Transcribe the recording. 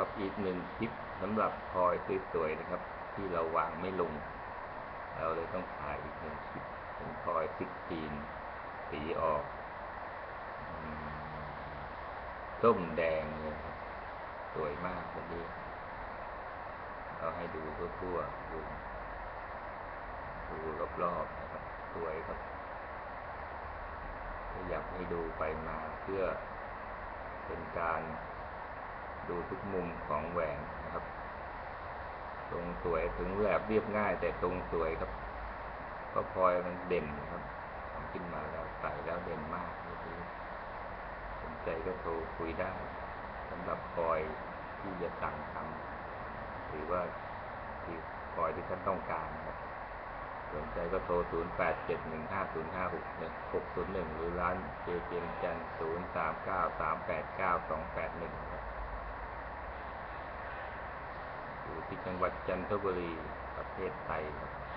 ครับ อีกหนึ่งคลิปสำหรับพลอยสวยๆนะครับ ที่เราวางไม่ลง เราเลยต้องถ่ายอีกหนึ่งคลิปเป็นพลอยซิกจีนสีออกส้มแดงเลยครับ สวยมากวันนี้เราให้ดูทั่วๆดูดูรอบๆนะครับ สวยครับก็อยากให้ดูไปมาเพื่อเป็นการ ดูทุกมุมของแหวนนะครับ ตรงสวยถึงแบบเรียบง่าย แต่ตรงสวยครับ ก็พลอยมันเด่นนะครับทำขึ้นมาแล้วใส่แล้วเด่นมากเลยสนใจก็โทรคุยได้สำหรับพลอยที่จะสั่งทำหรือว่าที่พลอยที่ท่านต้องการครับสนใจก็โทร 0 8 7 1 5 0 5 6 6 0 1 หรือร้านเจเจมจัน 0 3 9 3 8 9 2 8 1ครับอยู่ ที่จังหวัดจันทบุรีประเทศไทยครับ